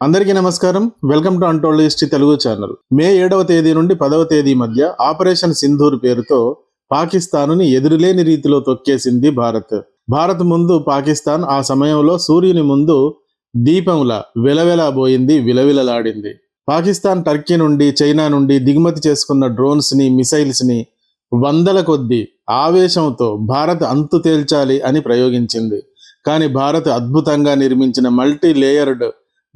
అందరికీ నమస్కారం. Welcome to untold history Telugu channel. May ఏడవ తేదీ నుండి పదవ తేదీ మధ్య ఆపరేషన్ సింధూర్ పేరుతో పాకిస్తానుని ఎదురులేని రీతిలో తొక్కేసింది భారత్. భారత్ ముందు పాకిస్తాన్ ఆ సమయంలో సూర్యుని ముందు దీపంలా వెలవెలబోయింది విలవిలలాడింది. పాకిస్తాన్ టర్కీ నుండి చైనా నుండి దిగుమతి చేసుకున్న డ్రోన్స్ని మిసైల్స్ని వందల కొద్దీ ఆవేశంతో భారత్ అంతు తేల్చాలి అని ప్రయోగించింది. కానీ భారత్ అద్భుతంగా నిర్మించిన మల్టీ లేయర్డ్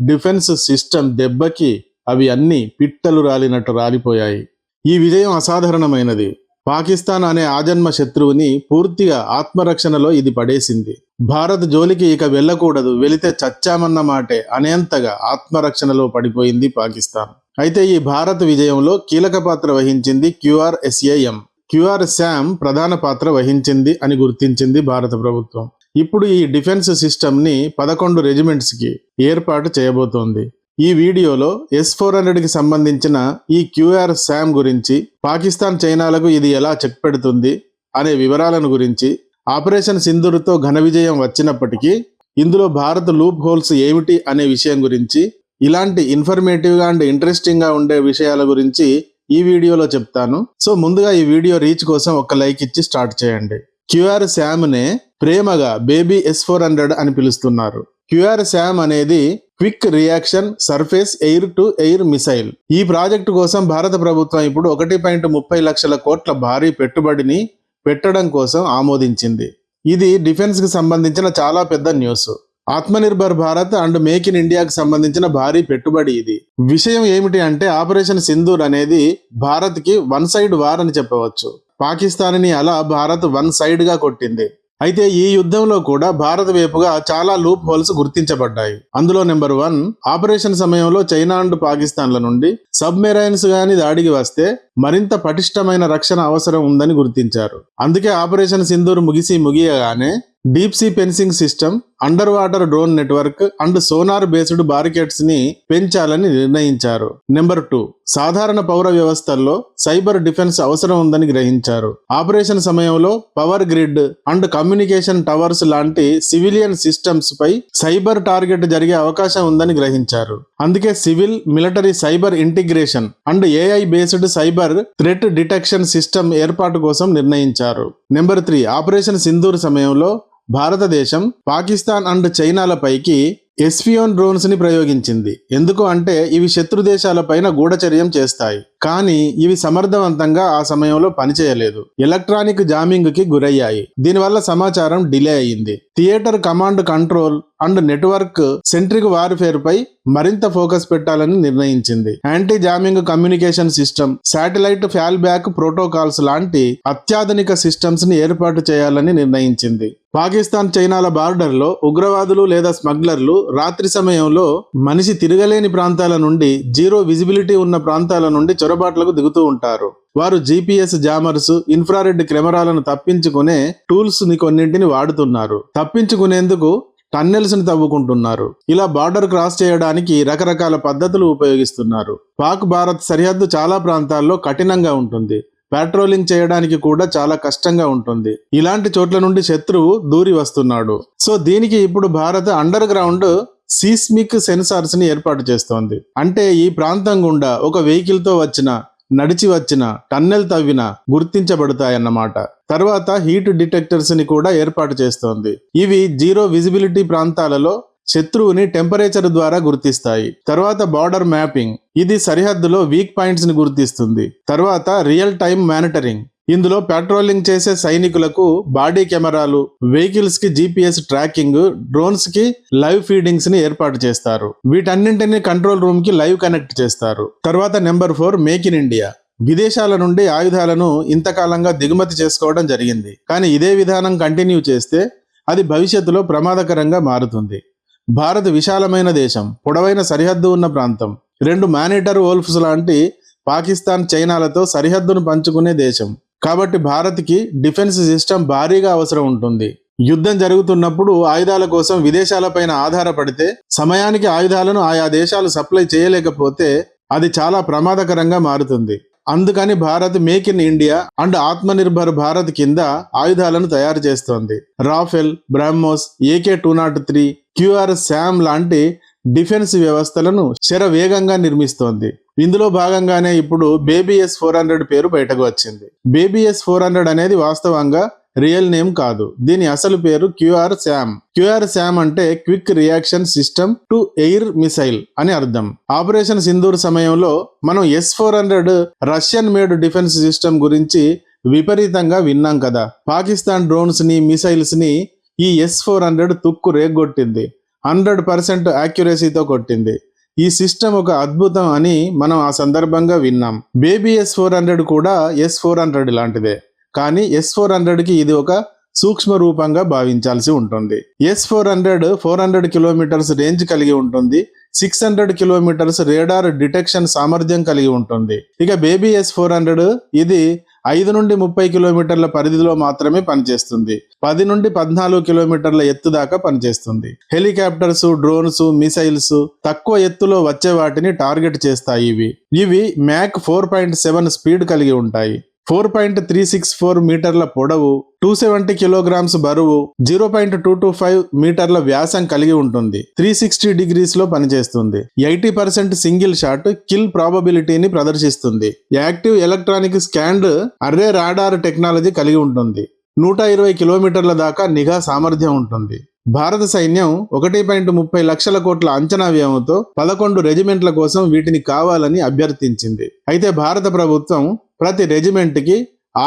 డిఫెన్స్ సిస్టమ్ దెబ్బకి అవి అన్ని పిట్టలు రాలినట్టు రాలిపోయాయి. ఈ విజయం అసాధారణమైనది. పాకిస్తాన్ అనే ఆజన్మ శత్రువుని పూర్తిగా ఆత్మరక్షణలో ఇది పడేసింది. భారత్ జోలికి ఇక వెళ్ళకూడదు వెళితే చచ్చామన్న మాటే అనేంతగా ఆత్మరక్షణలో పడిపోయింది పాకిస్తాన్. అయితే ఈ భారత్ విజయంలో కీలక పాత్ర వహించింది క్యూఆర్ఎస్ఏఎం క్యూఆర్ శామ్ ప్రధాన పాత్ర వహించింది అని గుర్తించింది భారత ప్రభుత్వం. ఇప్పుడు ఈ డిఫెన్స్ సిస్టమ్ని పదకొండు రెజిమెంట్స్కి ఏర్పాటు చేయబోతోంది. ఈ వీడియోలో ఎస్ ఫోర్ హండ్రెడ్కి సంబంధించిన ఈ క్యూఆర్ శామ్ గురించి పాకిస్తాన్ చైనాలకు ఇది ఎలా చెక్ పెడుతుంది అనే వివరాలను గురించి ఆపరేషన్ సింధూర్తో ఘన విజయం వచ్చినప్పటికీ ఇందులో భారత్ లూప్ హోల్స్ ఏమిటి అనే విషయం గురించి ఇలాంటి ఇన్ఫర్మేటివ్గా అండ్ ఇంట్రెస్టింగ్గా ఉండే విషయాల గురించి ఈ వీడియోలో చెప్తాను. సో ముందుగా ఈ వీడియో రీచ్ కోసం ఒక లైక్ ఇచ్చి స్టార్ట్ చేయండి. క్యూఆర్ శామ్ నే ప్రేమగా బేబీ ఎస్ ఫోర్ హండ్రెడ్ అని పిలుస్తున్నారు. క్యూఆర్ శామ్ అనేది quick reaction surface air to air missile. ఈ ప్రాజెక్టు కోసం భారత ప్రభుత్వం ఇప్పుడు ఒకటి పాయింట్ ముప్పై లక్షల కోట్ల భారీ పెట్టుబడిని పెట్టడం కోసం ఆమోదించింది. ఇది డిఫెన్స్కి సంబంధించిన చాలా పెద్ద news. Atmanirbhar Bharat and make in ఇండియాకు సంబంధించిన భారీ పెట్టుబడి ఇది. విషయం ఏమిటి అంటే ఆపరేషన్ సింధూర్ అనేది భారత్కి వన్ సైడ్ వార్ అని చెప్పవచ్చు. పాకిస్తాన్ని అలా భారత్ వన్ సైడ్గా కొట్టింది. అయితే ఈ యుద్ధంలో కూడా భారత్ వైపుగా చాలా లూప్ హోల్స్ గుర్తించబడ్డాయి. అందులో నెంబర్ వన్ ఆపరేషన్ సమయంలో చైనా అండ్ పాకిస్తాన్ల నుండి సబ్మెరైన్స్ గాని దాడికి వస్తే మరింత పటిష్టమైన రక్షణ అవసరం ఉందని గుర్తించారు. అందుకే ఆపరేషన్ సింధూర్ ముగిసి ముగియగానే deep sea fencing system under water drone network and sonar based బారికేడ్స్ని పెంచాలని నిర్ణయించారు. నెంబర్ టూ సాధారణ పౌర వ్యవస్థల్లో సైబర్ డిఫెన్స్ అవసరం ఉందని గ్రహించారు. ఆపరేషన్ సమయంలో power grid and communication towers లాంటి సివిలియన్ సిస్టమ్స్ పై సైబర్ టార్గెట్ జరిగే అవకాశం ఉందని గ్రహించారు. అందుకే civil military cyber integration and AI based cyber threat detection system ఏర్పాటు కోసం నిర్ణయించారు. నెంబర్ త్రీ ఆపరేషన్ సింధూర్ సమయంలో భారతదేశం పాకిస్తాన్ అండ్ చైనాల పైకి ఎస్ఫియోన్ డ్రోన్స్ని ప్రయోగించింది. ఎందుకు అంటే ఇవి శత్రు దేశాలపైన గూఢచర్యం చేస్తాయి. కానీ ఇవి సమర్థవంతంగా ఆ సమయంలో పనిచేయలేదు. ఎలక్ట్రానిక్ జామింగ్కి గురయ్యాయి. దీనివల్ల సమాచారం డిలే అయింది. Theatre command control and network centric warfare పై మరింత ఫోకస్ పెట్టాలని నిర్ణయించింది. Anti jamming communication system satellite fall back protocols లాంటి అత్యాధునిక సిస్టమ్స్ని ఏర్పాటు చేయాలని నిర్ణయించింది. పాకిస్తాన్ చైనాల బార్డర్లో ఉగ్రవాదులు లేదా స్మగ్లర్లు రాత్రి సమయంలో మనిషి తిరగలేని ప్రాంతాల నుండి జీరో విజిబిలిటీ ఉన్న ప్రాంతాల నుండి చొరబాట్లకు దిగుతూ ఉంటారు. వారు జీపీఎస్ జామర్స్ ఇన్ఫ్రారెడ్ కెమెరాలను తప్పించుకునే టూల్స్ని కొన్నింటిని వాడుతున్నారు. తప్పించుకునేందుకు టన్నెల్స్ని తవ్వుకుంటున్నారు. ఇలా బార్డర్ క్రాస్ చేయడానికి రకరకాల పద్ధతులు ఉపయోగిస్తున్నారు. పాక్ భారత్ సరిహద్దు చాలా ప్రాంతాల్లో కఠినంగా ఉంటుంది. పెట్రోలింగ్ చేయడానికి కూడా చాలా కష్టంగా ఉంటుంది. ఇలాంటి చోట్ల నుండి శత్రువు దూరి వస్తున్నాడు. సో దీనికి ఇప్పుడు భారత్ అండర్ గ్రౌండ్ సీస్మిక్ సెన్సార్స్ని ఏర్పాటు చేస్తోంది. అంటే ఈ ప్రాంతం గుండా ఒక వెహికల్తో వచ్చిన నడిచి వచ్చిన టన్నెల్ తవ్విన గుర్తించబడతాయన్నమాట. తర్వాత హీట్ డిటెక్టర్స్ని కూడా ఏర్పాటు చేస్తోంది. ఇవి జీరో విజిబిలిటీ ప్రాంతాలలో శత్రువుని టెంపరేచర్ ద్వారా గుర్తిస్తాయి. తర్వాత బార్డర్ మ్యాపింగ్. ఇది సరిహద్దులో వీక్ పాయింట్స్ని గుర్తిస్తుంది. తర్వాత రియల్ టైం మానిటరింగ్. ఇందులో పెట్రోలింగ్ చేసే సైనికులకు బాడీ కెమెరాలు వెహికల్స్కి జీపీఎస్ ట్రాకింగ్ డ్రోన్స్కి లైవ్ ఫీడింగ్స్ని ఏర్పాటు చేస్తారు. వీటన్నింటినీ కంట్రోల్ రూమ్కి లైవ్ కనెక్ట్ చేస్తారు. తర్వాత number four make in India విదేశాల నుండి ఆయుధాలను ఇంతకాలంగా దిగుమతి చేసుకోవడం జరిగింది. కానీ ఇదే విధానం కంటిన్యూ చేస్తే అది భవిష్యత్తులో ప్రమాదకరంగా మారుతుంది. భారత్ విశాలమైన దేశం పొడవైన సరిహద్దు ఉన్న ప్రాంతం. రెండు మానిటర్ వోల్ఫ్స్ లాంటి పాకిస్తాన్ చైనాలతో సరిహద్దును పంచుకునే దేశం. కాబట్టి భారత్కి డిఫెన్స్ సిస్టమ్ భారీగా అవసరం ఉంటుంది. యుద్ధం జరుగుతున్నప్పుడు ఆయుధాల కోసం విదేశాలపైన ఆధారపడితే సమయానికి ఆయుధాలను ఆయా దేశాలు సప్లై చేయలేకపోతే అది చాలా ప్రమాదకరంగా మారుతుంది. అందుకని Bharat make in India and Atmanirbhar Bharat కింద ఆయుధాలను తయారు చేస్తోంది. Rafale BrahMos AK two not three QR SAM లాంటి డిఫెన్స్ వ్యవస్థలను శరవేగంగా నిర్మిస్తోంది. ఇందులో భాగంగానే ఇప్పుడు బేబీఎస్ ఫోర్ హండ్రెడ్ పేరు బయటకు వచ్చింది. బేబీఎస్ ఫోర్ హండ్రెడ్ అనేది వాస్తవంగా రియల్ నేమ్ కాదు. దీని అసలు పేరు క్యూఆర్ శామ్ క్యూఆర్ శామ్ అంటే quick reaction system to air missile అని అర్థం. ఆపరేషన్ సింధూర్ సమయంలో మనం S four hundred Russian made defence system గురించి విపరీతంగా విన్నాం కదా. పాకిస్తాన్ డ్రోన్స్ని మిసైల్స్ని ఈ ఎస్ ఫోర్ హండ్రెడ్ తుక్కు రేగొట్టింది. హండ్రెడ్ పర్సెంట్ యాక్యురసీతో కొట్టింది. ఈ సిస్టమ్ ఒక అద్భుతం అని మనం ఆ సందర్భంగా విన్నాం. బేబీ ఎస్ ఫోర్ హండ్రెడ్ కూడా ఎస్ ఫోర్ హండ్రెడ్ లాంటిదే. కానీ ఎస్ ఫోర్ హండ్రెడ్కి ఇది ఒక సూక్ష్మ రూపంగా భావించాల్సి ఉంటుంది. S four hundred four hundred kilometres range కలిగి ఉంటుంది. Six hundred kilometres radar detection సామర్థ్యం కలిగి ఉంటుంది. ఇక బేబీ ఎస్ ఫోర్ హండ్రెడ్ ఇది ఐదు నుండి ముప్పై కిలోమీటర్ల పరిధిలో మాత్రమే పనిచేస్తుంది. పది నుండి పద్నాలుగు కిలోమీటర్ల ఎత్తు దాకా పనిచేస్తుంది. హెలికాప్టర్స్ డ్రోన్స్ మిసైల్స్ తక్కువ ఎత్తులో వచ్చే వాటిని టార్గెట్ చేస్తాయి ఇవి. ఇవి Mach four point seven speed కలిగి ఉంటాయి. Four point three six four మీటర్ల పొడవు టూ సెవెంటీ కిలోగ్రామ్స్ బరువు zero point two two five మీటర్ల వ్యాసం కలిగి ఉంటుంది. త్రీ సిక్స్టీ డిగ్రీస్లో పనిచేస్తుంది. Eighty percent single shot kill ప్రాబబిలిటీని ప్రదర్శిస్తుంది. Active electronic scanned array radar technology కలిగి ఉంటుంది. నూట ఇరవై కిలోమీటర్ల దాకా నిఘా సామర్థ్యం ఉంటుంది. భారత సైన్యం ఒకటి పాయింట్ ముప్పై లక్షల కోట్ల అంచనా వ్యయంతో పదకొండు రెజిమెంట్ల కోసం వీటిని కావాలని అభ్యర్థించింది. అయితే భారత ప్రభుత్వం ప్రతి రెజిమెంట్కి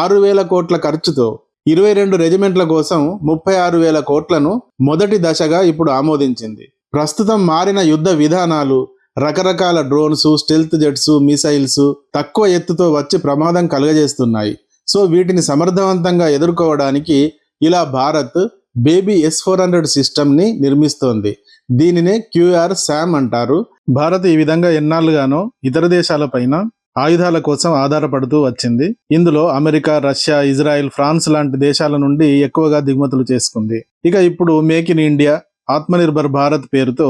ఆరు వేల కోట్ల ఖర్చుతో ఇరవై రెండు రెజిమెంట్ల కోసం ముప్పై ఆరు వేల కోట్లను మొదటి దశగా ఇప్పుడు ఆమోదించింది. ప్రస్తుతం మారిన యుద్ధ విధానాలు రకరకాల డ్రోన్స్ స్టెల్త్ జెట్స్ మిసైల్స్ తక్కువ ఎత్తుతో వచ్చి ప్రమాదం కలుగజేస్తున్నాయి. సో వీటిని సమర్థవంతంగా ఎదుర్కోవడానికి ఇలా Bharat baby S four hundred సిస్టమ్ని నిర్మిస్తోంది. దీనినే క్యూఆర్ శామ్ అంటారు. భారత్ ఈ విధంగా ఎన్నాళ్ళుగానో ఇతర దేశాలపైన ఆయుధాల కోసం ఆధారపడుతూ వచ్చింది. ఇందులో అమెరికా రష్యా ఇజ్రాయెల్ ఫ్రాన్స్ లాంటి దేశాల నుండి ఎక్కువగా దిగుమతులు చేసుకుంది. ఇక ఇప్పుడు make in India Atmanirbhar Bharat పేరుతో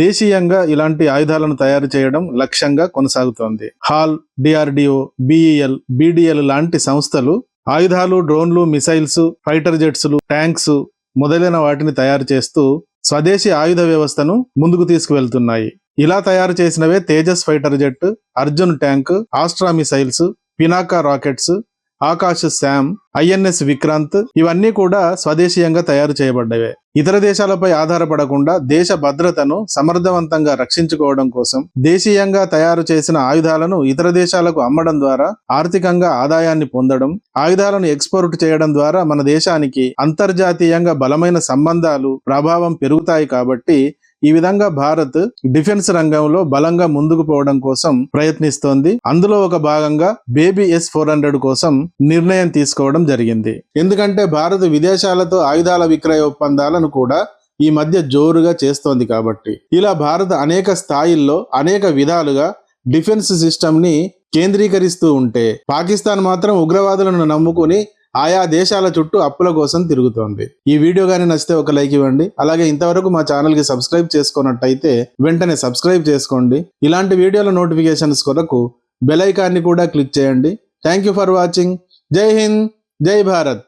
దేశీయంగా ఇలాంటి ఆయుధాలను తయారు చేయడం లక్ష్యంగా కొనసాగుతోంది. హాల్ డిఆర్డిఓ బిఈఎల్ బిడిఎల్ లాంటి సంస్థలు ఆయుధాలు డ్రోన్లు మిసైల్స్ ఫైటర్ జెట్స్లు ట్యాంక్స్ మొదలైన వాటిని తయారు చేస్తూ స్వదేశీ ఆయుధ వ్యవస్థను ముందుకు తీసుకువెళ్తున్నాయి. ఇలా తయారు చేసినవే Tejas fighter jet Arjun tank Astra missiles Pinaka rockets Akash SAM INS Vikrant ఇవన్నీ కూడా స్వదేశీయంగా తయారు చేయబడ్డవే. ఇతర దేశాలపై ఆధారపడకుండా దేశ భద్రతను సమర్థవంతంగా రక్షించుకోవడం కోసం దేశీయంగా తయారు చేసిన ఆయుధాలను ఇతర దేశాలకు అమ్మడం ద్వారా ఆర్థికంగా ఆదాయాన్ని పొందడం ఆయుధాలను ఎక్స్పోర్ట్ చేయడం ద్వారా మన దేశానికి అంతర్జాతీయంగా బలమైన సంబంధాలు ప్రభావం పెరుగుతాయి కాబట్టి ఈ విధంగా భారత్ డిఫెన్స్ రంగంలో బలంగా ముందుకు పోవడం కోసం ప్రయత్నిస్తోంది. అందులో ఒక భాగంగా బేబీ ఎస్ ఫోర్ హండ్రెడ్ కోసం నిర్ణయం తీసుకోవడం జరిగింది. ఎందుకంటే భారత్ విదేశాలతో ఆయుధాల విక్రయ ఒప్పందాలను కూడా ఈ మధ్య జోరుగా చేస్తోంది కాబట్టి. ఇలా భారత్ అనేక స్థాయిల్లో అనేక విధాలుగా డిఫెన్స్ సిస్టమ్ని కేంద్రీకరిస్తూ ఉంటే పాకిస్తాన్ మాత్రం ఉగ్రవాదులను నమ్ముకుని ఆయా దేశాల చుట్టూ అప్పుల కోసం తిరుగుతోంది. ఈ వీడియో కానీ నచ్చితే ఒక లైక్ ఇవ్వండి. అలాగే ఇంతవరకు మా ఛానల్కి సబ్స్క్రైబ్ చేసుకున్నట్టయితే వెంటనే సబ్స్క్రైబ్ చేసుకోండి. ఇలాంటి వీడియోల నోటిఫికేషన్స్ కొరకు బెల్ ఐకాన్ని కూడా క్లిక్ చేయండి. Thank you for watching. జై హింద్. జై భారత్.